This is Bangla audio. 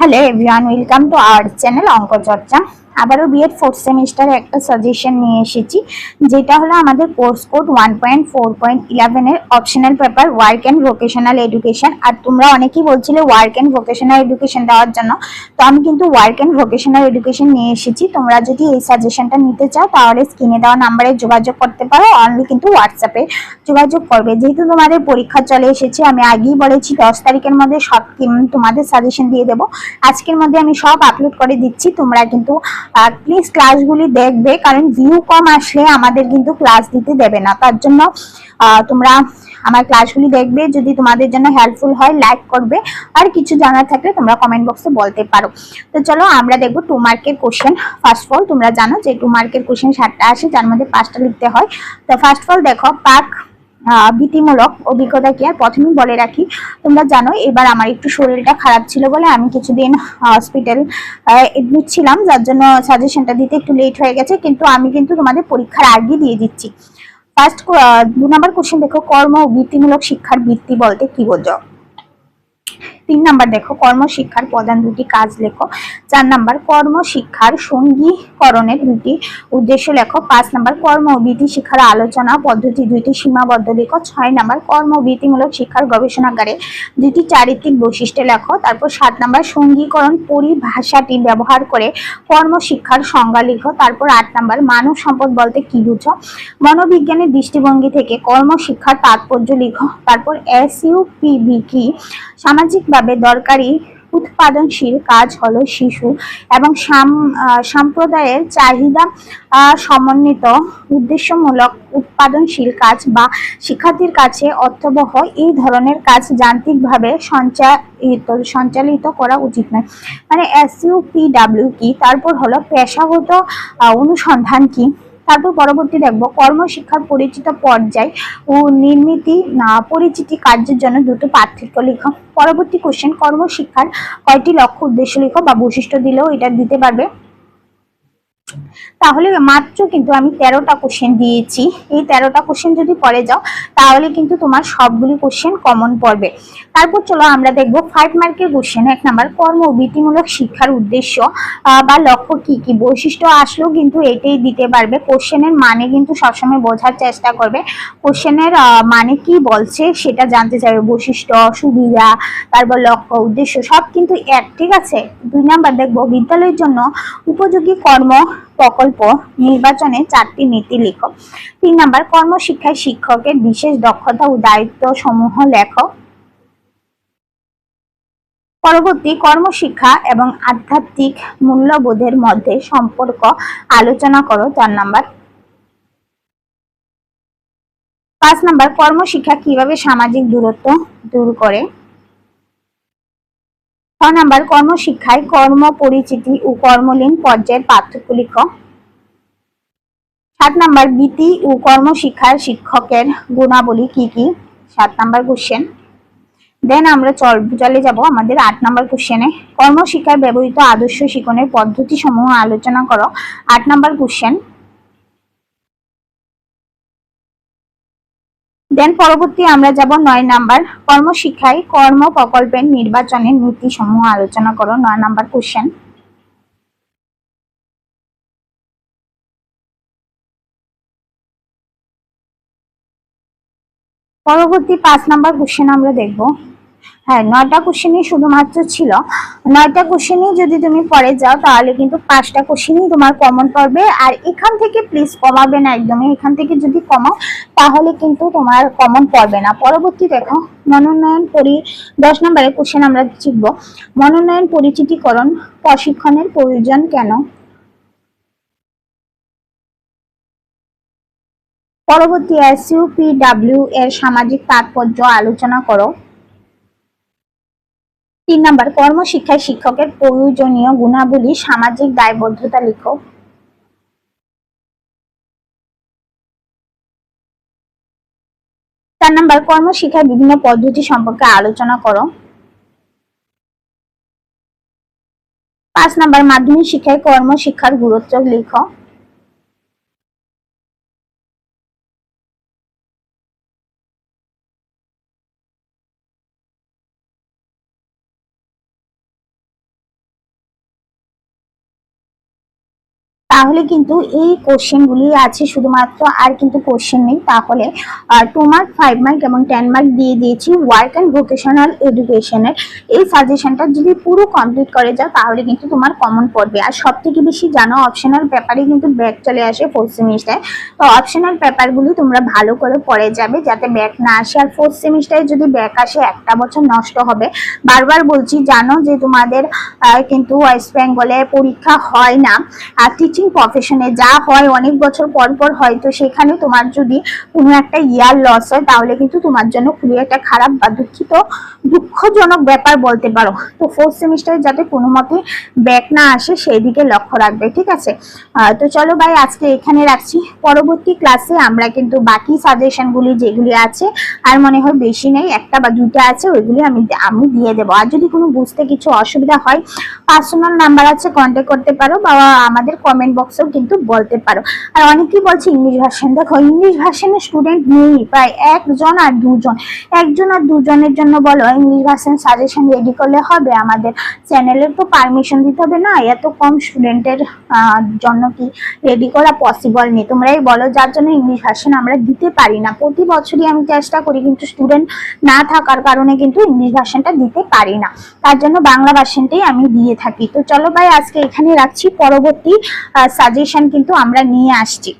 Hello everyone welcome to our channel Anko Charcha আবারও বিএড ফোর্থ সেমিস্টারে একটা সাজেশন নিয়ে এসেছি, যেটা হলো আমাদের course code one point four point ইলেভেনের optional paper work and vocational education আর তোমরা অনেকেই বলছিলে ওয়ার্ক অ্যান্ড ভোকেশনাল এডুকেশন দেওয়ার জন্য। তো আমি কিন্তু ওয়ার্ক অ্যান্ড ভোকেশনাল এডুকেশন নিয়ে এসেছি। তোমরা যদি এই সাজেশনটা নিতে চাও, তাহলে স্ক্রিনে দেওয়া নাম্বারে যোগাযোগ করতে পারো। অনলি কিন্তু হোয়াটসঅ্যাপে যোগাযোগ করবে। যেহেতু তোমাদের পরীক্ষা চলে এসেছে, আমি আগেই বলেছি, দশ তারিখের মধ্যে সব, তোমাদের সাজেশন দিয়ে দেবো। আজকের মধ্যে আমি সব আপলোড করে দিচ্ছি। তোমরা কিন্তু প্লিজ ক্লাসগুলি দেখবে, কারণ ভিউ কম আসলে আমাদের কিন্তু ক্লাস দিতে দেবে না। তার জন্য তোমরা আমার ক্লাসগুলি দেখবে, যদি তোমাদের জন্য হেল্পফুল হয় লাইক করবে, আর কিছু জানার থাকলে তোমরা কমেন্ট বক্সে বলতে পারো। তো চলো, আমরা দেখব টু মার্কের কোশ্চেন ফার্স্ট অফ অল তোমরা জানো যে টু মার্কের কোশ্চেন সাতটা আসে, যার মধ্যে পাঁচটা লিখতে হয়। তো ফার্স্ট অফ অল দেখো, পাক বৃত্তিমূলক অভিজ্ঞতা কি আর প্রথমেই বলে রাখি। তোমরা জানো এবার আমার একটু শরীরটা খারাপ ছিল বলে আমি কিছুদিন হসপিটাল এডমিট ছিলাম, যার জন্য সাজেশনটা দিতে একটু লেট হয়ে গেছে, কিন্তু আমি কিন্তু তোমাদের পরীক্ষার আগে দিয়ে দিচ্ছি। ফার্স্ট দু নম্বর কোশ্চেন দেখো, কর্ম ও বৃত্তিমূলক শিক্ষার বৃত্তি বলতে কি বোঝো? তিন নাম্বার দেখো, কর্মশিক্ষার প্রধান দুটি কাজ লেখো। চার নাম্বার, কর্মশিক্ষার সঙ্গীকরণের দুটি উদ্দেশ্য লেখো। পাঁচ নাম্বার, কর্ম ও বৃত্তি শিক্ষার আলোচনা পদ্ধতি দুইটি সীমাবদ্ধ লেখো। ছয় নাম্বার, কর্ম ও বৃত্তিমূলক শিক্ষার গবেষণাগারে দুটি চারিত্রিক বৈশিষ্ট্য লেখো। তারপর সাত নাম্বার, সঙ্গীকরণ পরিভাষাটি ব্যবহার করে কর্মশিক্ষার সংজ্ঞা লিখো। তারপর আট নাম্বার, মানব সম্পদ বলতে কি বুঝো? মনোবিজ্ঞানের দৃষ্টিভঙ্গি থেকে কর্মশিক্ষার তাৎপর্য লিখো। তারপর এস ইউপিবি কি? সামাজিকভাবে দরকারি উৎপাদনশীল কাজ হলো শিশু এবং সম্প্রদায়ের চাহিদা সমন্বিত উদ্দেশ্যমূলক উৎপাদনশীল কাজ বা শিক্ষার্থীর কাছে অর্থবহ এই ধরনের কাজ যান্ত্রিকভাবে সঞ্চালিত সঞ্চালিত করা উচিত নয়। মানে এস ইউপিডাব্লিউ কি? তারপর হলো পেশাগত অনুসন্ধান কি? তারপর পরবর্তী দেখব, কর্মশিক্ষার পরিচিত পর্যায় ও নির্মিতি পরিচিতি কার্যের জন্য দুটো পার্থক্য লিখ। পরবর্তী কোশ্চেন কর্মশিক্ষার কয়টি লক্ষ্য উদ্দেশ্য লিখো বা বৈশিষ্ট্য দিলেও এটা দিতে পারবে? তাহলে মাত্র কিন্তু আমি তেরোটা কোশ্চেন দিয়েছি। এই তেরোটা কোশ্চেন যদি পড়ে যাও, তাহলে কিন্তু তোমার সবগুলি কোশ্চেন কমন পড়বে। তারপর চলো আমরা দেখব ফাইভ মার্কের কোশ্চেন এক নাম্বার, কর্ম বৃত্তিমূলক শিক্ষার উদ্দেশ্য বা লক্ষ্য কি কি? বৈশিষ্ট্য আসলেও কিন্তু এটাই দিতে পারবে। কোশ্চেনের মানে কিন্তু সবসময় বোঝার চেষ্টা করবে। কোশ্চেনের মানে কি বলছে সেটা জানতে চাইবে। বৈশিষ্ট্য, সুবিধা, তারপর লক্ষ্য, উদ্দেশ্য, সব কিন্তু এক, ঠিক আছে? দুই নাম্বার দেখব, বিদ্যালয়ের জন্য উপযোগী কর্ম প্রকল্প নির্বাচনে চারটি নীতি লিখো। তিন নাম্বার, কর্মশিক্ষায় শিক্ষকের বিশেষ দক্ষতা ও দায়িত্ব সমূহ লেখো। পরবর্তী, কর্মশিক্ষা এবং আধ্যাত্মিক মূল্যবোধের মধ্যে সম্পর্ক আলোচনা করো, চার নাম্বার। পাঁচ নাম্বার, কর্মশিক্ষা কীভাবে সামাজিক দূরত্ব দূর করে? ছ নাম্বার, কর্মশিক্ষায় কর্ম পরিচিতি ও কর্মলীন পর্যায়ের পার্থক্য লিখ সাত নাম্বার, বৃত্তি ও কর্মশিক্ষার শিক্ষকের গুণাবলী কি কি? সাত নাম্বার কোশ্চেন দেন আমরা চল চলে যাব আমাদের আট নাম্বার কোশ্চেনে কর্মশিক্ষায় ব্যবহৃত আদর্শ শিক্ষণের পদ্ধতি সমূহ আলোচনা করো। আট নাম্বার কোশ্চেন দেন পরবর্তী আমরা যাব নয় নাম্বার কর্মশিক্ষায় কর্ম প্রকল্পের নির্বাচনের নীতি সমূহ আলোচনা করো, নয় নাম্বার কোশ্চেন পরবর্তী পাঁচ নাম্বার কোশ্চেন আমরা দেখব। হ্যাঁ নয়টা কোশ্চেনই শুধুমাত্র ছিল। নয়টা কোশ্চেনই যদি তুমি পরে যাও, তাহলে কিন্তু পাঁচটা কোশ্চেনই তোমার কমন পড়বে। আর এখান থেকে প্লিজ কমাবে না একদমই। এখান থেকে যদি কমাও, তাহলে কিন্তু তোমার কমন পড়বে না। পরবর্তী দেখো, মনোনয়ন পরি, দশ নম্বরের কোশ্চেন আমরা শিখব মনোনয়ন পরিচিতিকরণ প্রশিক্ষণের প্রয়োজন কেন? পরবর্তী এস এসইউপিডাব্লিউ এর সামাজিক তাৎপর্য আলোচনা করো। তিন নাম্বার, কর্মশিক্ষায় শিক্ষকের প্রয়োজনীয় গুণাবলী, সামাজিক দায়বদ্ধতা লিখো চার নাম্বার কর্মশিক্ষার বিভিন্ন পদ্ধতি সম্পর্কে আলোচনা করো। পাঁচ নাম্বার, মাধ্যমিক শিক্ষায় কর্মশিক্ষার গুরুত্ব লিখো। তাহলে কিন্তু এই কোশ্চেনগুলি আছে শুধুমাত্র আর কিন্তু কোশ্চেন নেই। তাহলে টু মার্ক ফাইভ মার্ক এবং টেন মার্ক দিয়ে দিয়েছি ওয়ার্ক অ্যান্ড ভোকেশনাল এডুকেশনের এই সাজেশনটা যদি পুরো কমপ্লিট করে যাও, তাহলে কিন্তু তোমার কমন পড়বে। আর সব থেকে বেশি জানো অপশনাল পেপারে কিন্তু ব্যাক চলে আসে ফোর্থ সেমিস্টারে তো অপশনাল পেপারগুলি তোমরা ভালো করে পড়ে যাবে যাতে ব্যাক না আসে। আর ফোর্থ সেমিস্টারে যদি ব্যাক আসে, একটা বছর নষ্ট হবে। বারবার বলছি, জানো যে তোমাদের কিন্তু ওয়েস্ট বেঙ্গলে পরীক্ষা হয় না। আর টিচিং প্রফেশনে যা হয়, অনেক বছর পর পর হয় তো সেখানে তোমার যদি কোনো একটা ইয়ার লস হয়, তাহলে কিন্তু তোমার জন্য খুবই একটা খারাপ বা দুঃখিত, দুঃখজনক ব্যাপার বলতে পারো। তো ফোর্থ সেমিস্টারে যাতে কোনো মতে ব্যাক না আসে সেই দিকে লক্ষ্য রাখবে, ঠিক আছে? তো চলো ভাই, আজকে এখানে রাখছি। পরবর্তী ক্লাসে আমরা কিন্তু বাকি সাজেশনগুলি যেগুলি আছে, আর মনে হয় বেশি নেই, একটা বা দুইটা আছে, ওইগুলি আমি আমি দিয়ে দেবো। আর যদি কোনো বুঝতে কিছু অসুবিধা হয় পার্সোনাল নাম্বার আছে কন্ট্যাক্ট করতে পারো, বা আমাদের কমেন্ট বক্সেও কিন্তু বলতে পারো। আর অনেকেই বলছে ইংলিশ ভার্সন। দেখো, ইংলিশ ভার্সনের স্টুডেন্ট নেই, প্রায় একজন আর দুজন। একজন আর দুজনের জন্য বলো, ইংলিশ ভার্সন সাজেশন রেডি করলে হবে আমাদের। চ্যানেলের তো পারমিশন দিতে হবে না, এত কম স্টুডেন্টের জন্য কি রেডি করা পসিবল নেই। তোমরাই বলো, যার জন্য ইংলিশ ভার্সন আমরা দিতে পারি না। প্রতি বছরই আমি চেষ্টা করি, কিন্তু স্টুডেন্ট না থাকার কারণে কিন্তু ইংলিশ ভার্সনটা দিতে পারি না। তার জন্য বাংলা ভার্সনটাই আমি দিয়ে থাকি। তো চলো ভাই, আজকে এখানে রাখছি। পরবর্তী সাজেশন কিন্তু আমরা নিয়ে আসছি।